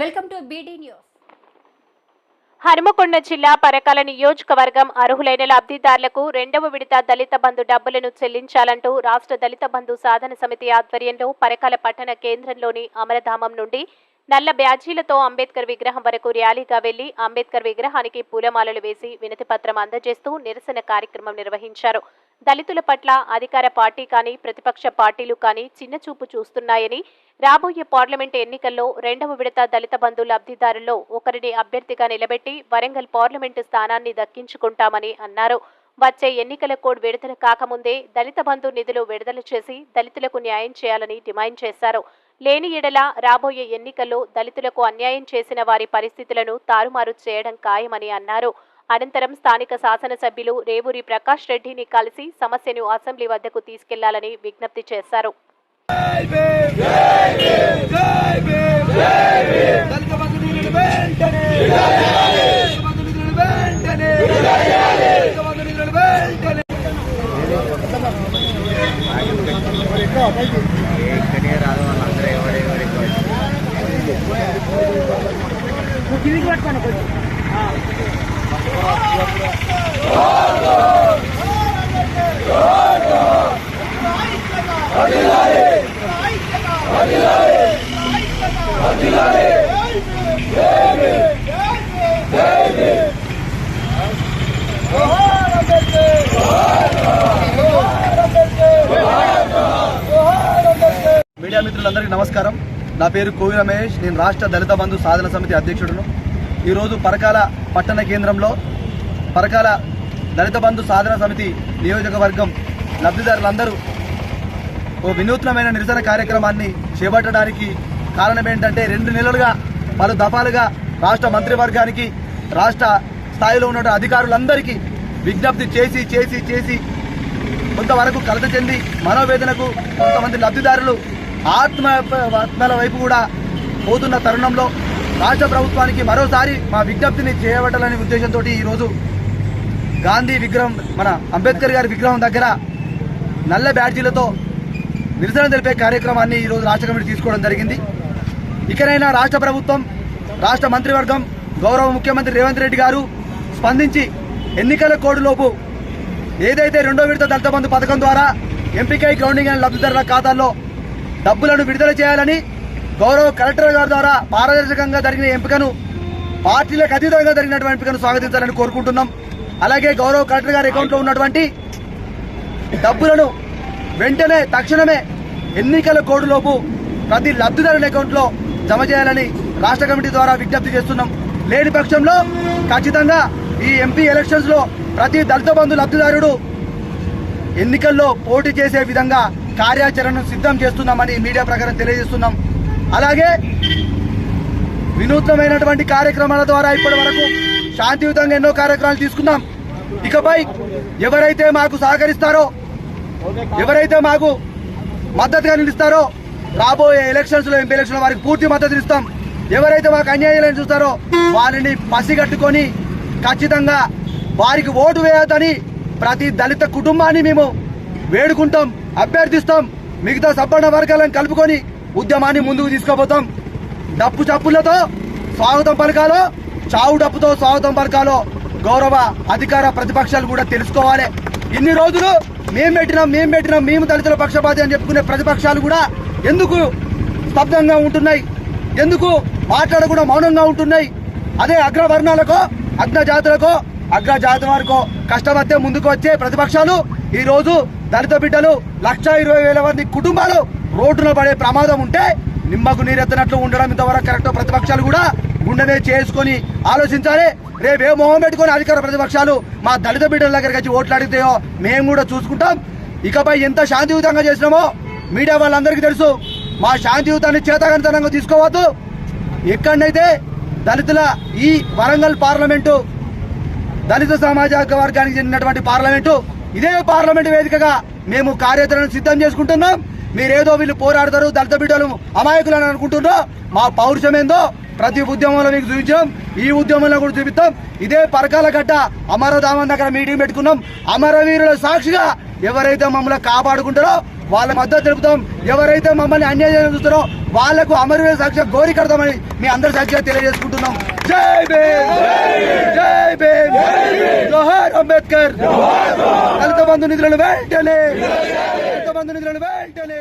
Welcome to BD news Hanumakonda జిల్లా పరకాల నియోజకవర్గం అర్హులైన లబ్ధిదారులకు రెండవ విడత దళిత బంధు డబ్బులను చెల్లించాలంటూ రాష్ట్ర దళిత బంధు సాధన సమితి ఆధ్వర్యంలో పరకాల పట్టణ కేంద్రంలోని అమరధామం నుండి నల్ల బ్యాజీలతో అంబేద్కర్ విగ్రహం వరకు ర్యాలీగా వెళ్ళి అంబేద్కర్ విగ్రహానికి పూలమాలలు వేసి వినతిపత్రం అందజేస్తూ నిరసన కార్యక్రమం నిర్వహించారు. దళితుల పట్ల అధికార పార్టీ కానీ ప్రతిపక్ష పార్టీలు కానీ చిన్నచూపు చూస్తున్నాయని రాబోయే పార్లమెంట్ ఎన్నికల్లో రెండవ విడత దళిత బంధు లబ్ధిదారుల్లో ఒకరిని అభ్యర్థిగా నిలబెట్టి వరంగల్ పార్లమెంటు స్థానాన్ని దక్కించుకుంటామని అన్నారు. వచ్చే ఎన్నికల కోడ్ విడుదల కాకముందే దళిత బంధు నిధులు విడుదల చేసి దళితులకు న్యాయం చేయాలని డిమాండ్ చేశారు. లేని ఎడల రాబోయే ఎన్నికల్లో దళితులకు అన్యాయం చేసిన వారి పరిస్థితులను తారుమారు చేయడం ఖాయమని అన్నారు. అనంతరం స్థానిక శాసనసభ్యులు రేవూరి ప్రకాష్ రెడ్డిని కలిసి సమస్యను అసెంబ్లీ వద్దకు తీసుకెళ్ళాలని విజ్ఞప్తి చేశారు. దళిత పట్టుకోండి. కొంచెం మీడియా మిత్రులందరికీ నమస్కారం. నా పేరు కోవి రమేష్. నేను రాష్ట్ర దళిత బంధు సాధన సమితి అధ్యక్షుడును. ఈరోజు పరకాల పట్టణ కేంద్రంలో పరకాల దళిత బంధు సాధన సమితి నియోజకవర్గం లబ్ధిదారులందరూ ఓ వినూత్నమైన నిరసన కార్యక్రమాన్ని చేపట్టడానికి కారణం ఏంటంటే రెండు నెలలుగా పలు దఫాలుగా రాష్ట్ర మంత్రివర్గానికి రాష్ట్ర స్థాయిలో ఉన్న అధికారులందరికీ విజ్ఞప్తి చేసి చేసి చేసి కొంతవరకు కలత చెంది మనోవేదనకు కొంతమంది లబ్ధిదారులు ఆత్మ ఆత్మల వైపు కూడా పోతున్న తరుణంలో రాష్ట్ర ప్రభుత్వానికి మరోసారి మా విజ్ఞప్తిని చేయబట్టాలనే ఉద్దేశంతో ఈరోజు గాంధీ విగ్రహం మన అంబేద్కర్ గారి విగ్రహం దగ్గర నల్ల బ్యాడ్జీలతో నిరసన తెలిపే కార్యక్రమాన్ని ఈరోజు రాష్ట్ర కమిటీ తీసుకోవడం జరిగింది. ఇకనైనా రాష్ట్ర ప్రభుత్వం రాష్ట్ర మంత్రివర్గం గౌరవ ముఖ్యమంత్రి రేవంత్ రెడ్డి గారు స్పందించి ఎన్నికల కోడ్లోపు ఏదైతే రెండో విడత దళిత బంధు పథకం ద్వారా ఎంపికై గ్రౌండింగ్ అండ్ లబ్ధిదారుల ఖాతాల్లో డబ్బులను విడుదల చేయాలని గౌరవ కలెక్టర్ గారి ద్వారా పారదర్శకంగా జరిగిన ఎంపికను పార్టీలకు అతీతంగా జరిగినటువంటి ఎంపికను స్వాగతించాలని కోరుకుంటున్నాం. అలాగే గౌరవ కలెక్టర్ గారి అకౌంట్లో ఉన్నటువంటి డబ్బులను వెంటనే తక్షణమే ఎన్నికల కోడ్లోపు ప్రతి లబ్ధిదారుల అకౌంట్లో జమ చేయాలని రాష్ట్ర కమిటీ ద్వారా విజ్ఞప్తి చేస్తున్నాం. లేని పక్షంలో ఖచ్చితంగా ఈ ఎంపీ ఎలక్షన్స్లో ప్రతి దళిత బంధు లబ్ధిదారుడు ఎన్నికల్లో పోటీ చేసే విధంగా కార్యాచరణను సిద్ధం చేస్తున్నామని మీడియా ప్రకారం తెలియజేస్తున్నాం. అలాగే వినూత్నమైనటువంటి కార్యక్రమాల ద్వారా ఇప్పటి వరకు శాంతియుతంగా ఎన్నో కార్యక్రమాలు తీసుకున్నాం. ఇకపై ఎవరైతే మాకు సహకరిస్తారో ఎవరైతే మాకు మద్దతుగా నిలుస్తారో రాబోయే ఎలక్షన్స్లో ఎంపీ ఎలక్షన్ వారికి పూర్తి మద్దతు ఇస్తాం. ఎవరైతే మాకు అన్యాయం చూస్తారో వారిని పసిగట్టుకొని ఖచ్చితంగా వారికి ఓటు వేయొద్దని ప్రతి దళిత కుటుంబాన్ని మేము వేడుకుంటాం అభ్యర్థిస్తాం. మిగతా సంపన్న వర్గాలను కలుపుకొని ఉద్యమాన్ని ముందుకు తీసుకుపోతాం. డప్పు చప్పులతో స్వాగతం పలకాలో చావు డప్పుతో స్వాగతం పలకాలో గౌరవ అధికార ప్రతిపక్షాలు కూడా తెలుసుకోవాలి. ఇన్ని రోజులు మేం పెట్టినాం మేం పెట్టినాం మేము దళితుల పక్షపాతి అని చెప్పుకునే ప్రతిపక్షాలు కూడా ఎందుకు స్తబ్దంగా ఉంటున్నాయి? ఎందుకు మాట్లాడకుండా మౌనంగా ఉంటున్నాయి? అదే అగ్రవర్ణాలకో అగ్ర జాతులకో అగ్ర జాతి వారికో కష్టమత్తే ముందుకు వచ్చే ప్రతిపక్షాలు. ఈ రోజు దళిత బిడ్డలు లక్ష ఇరవై వేల మంది కుటుంబాలు రోడ్డున పడే ప్రమాదం ఉంటే నిమ్మకు నీరెత్తనట్లు ఉండడం ఇంతవరకు కరెక్ట్ ప్రతిపక్షాలు కూడా గుండెనే చేసుకొని ఆలోచించాలి. రేపు ఏ మొహం పెట్టుకొని అధికార ప్రతిపక్షాలు మా దళిత బిడ్డల దగ్గరికి వచ్చి ఓట్లు అడిగితేయో మేము కూడా చూసుకుంటాం. ఇకపై ఎంత శాంతియుతంగా చేసినామో మీడియా వాళ్ళందరికీ తెలుసు. మా శాంతియుతాన్ని చేతగనితనంగా తీసుకోవద్దు. ఎక్కడనైతే దళితుల ఈ వరంగల్ పార్లమెంటు దళిత సమాజ వర్గానికి చెందినటువంటి పార్లమెంటు ఇదే పార్లమెంటు వేదికగా మేము కార్యాచరణ సిద్ధం చేసుకుంటున్నాం. మీరేదో వీళ్ళు పోరాడతారు దళిత బిడ్డలు అమాయకులని అనుకుంటున్నారో మా పౌరుషం ఏందో ప్రతి ఉద్యమంలో మీకు చూపించాం ఈ ఉద్యమంలో కూడా చూపిస్తాం ఇదే పరకాల గడ్డ అమరధామం దగ్గర మీటింగ్ పెట్టుకున్నాం అమరవీరుల సాక్షిగా ఎవరైతే మమ్మల్ని కాపాడుకుంటారో వాళ్ళ మద్దతు తెలుపుతాం ఎవరైతే మమ్మల్ని అన్యాయం చూస్తారో వాళ్ళకు అమరవీరుల సాక్షిగా గోరి కడతామని మీ అందరి సాక్షిగా తెలియజేసుకుంటున్నాం జై భీమ్ జై భీమ్ అంబేద్కర్ దళిత బంధు నిధులను వెంటనే బంధు నిధులను వెంటనే.